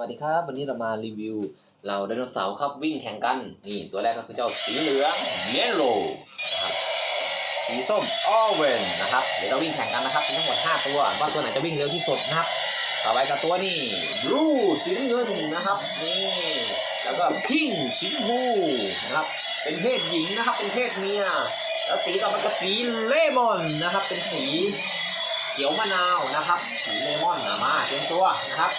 วัสดีครับ วันนี้เรามารีวิว เราไดโนเสาร์ครับวิ่งแข่งกัน นี่ตัวแรกก็คือเจ้าสีเหลืองเยลโล่นะครับสีส้มออเวนนะครับเดี๋ยวเราวิ่งแข่งกันนะครับมีทั้งหมด 5 ตัวว่าตัวไหนจะวิ่งเร็วที่สุดนะครับต่อไปกับตัวนี้บลูสีเงินนะครับนี่แล้วก็พิงสีชมพูนะครับเป็นเพศหญิงนะครับเป็นเพศเมียแล้วสีต่อไปก็สีเลมอนนะครับ เป็นสีเขียวมะนาวนะครับสีเลมอนนะมาเตรียมตัวนะครับ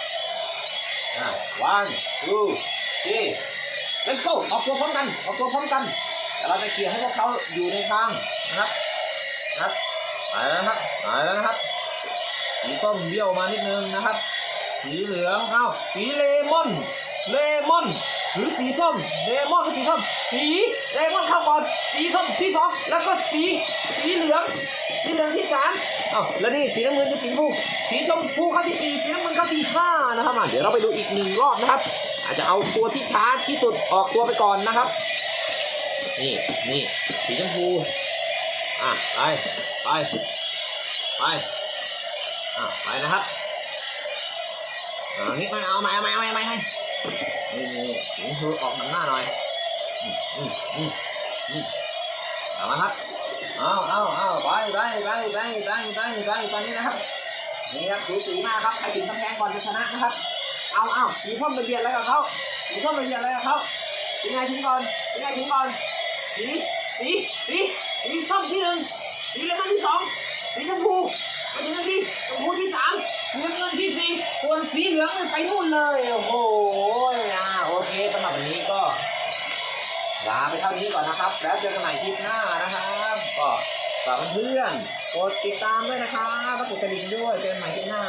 one two three let's go ออกตัวพร้อมกัน ออกตัวพร้อมกันแต่เราจะเคลียร์ให้พวกเขาอยู่ในทางนะครับนะครับไปแล้วนะครับไปแล้วนะครับสีส้มเบี้ยวมานิดนึงนะครับ สีเหลืองเอ้าสีเลมอน เลมอน หรือสีส้ม เลมอนหรือสีส้ม สีเลมอนเข้าก่อน สีส้มที่สองแล้วก็สี สีเหลือง สีเหลืองที่สามเอ้าแล้วนี่สีน้ำเงินกับสีชมพู สีชมพูเข้าที่สี่สีน้ำเงินเข้าที่ห้านะครับเดี๋ยวเราไปดูอีกหนึ่งรอบนะครับ อาจจะเอาตัวที่ช้าที่สุดออกตัวไปก่อนนะครับ นี่นี่สีชมพูอะไปไปไปอะไปนะครับอ่านี่มันเอามาเอามาเอามาเอามานี่นี่สีชมพูออกหนังหน้าหน่อยอืมอืมอืมเอามาครับเอาเอาเอาไปไปไปไปไปไปไปตอนนี้นะครับ นี่ครับสูสีมากครับใครถึงกำแพงก่อนจะชนะนะครับ เอาเอาสีส้มไปเบียดอะไรกับเขาสีส้มไปเบียดอะไรกับเขาสีไหนถึงก่อนสีไหนถึงก่อนสีสีสีสีส้มที่หนึ่งสีเลมอนที่สองสีชมพูไปถึงที่ชมพูที่สามสีน้ำเงินที่สี่ส่วนสีเหลืองไปนู่นเลยโอ้โหอ่าโอเคสำหรับวันนี้ก็ลาไปเท่านี้ก่อนนะครับ แล้วเจอกันใหม่คลิปหน้านะครับก็ากเพื่อนกดติดตามด้วยนะครับแล้วกดกระดิ่งด้วยเจอกันใหม่คลิปหน้า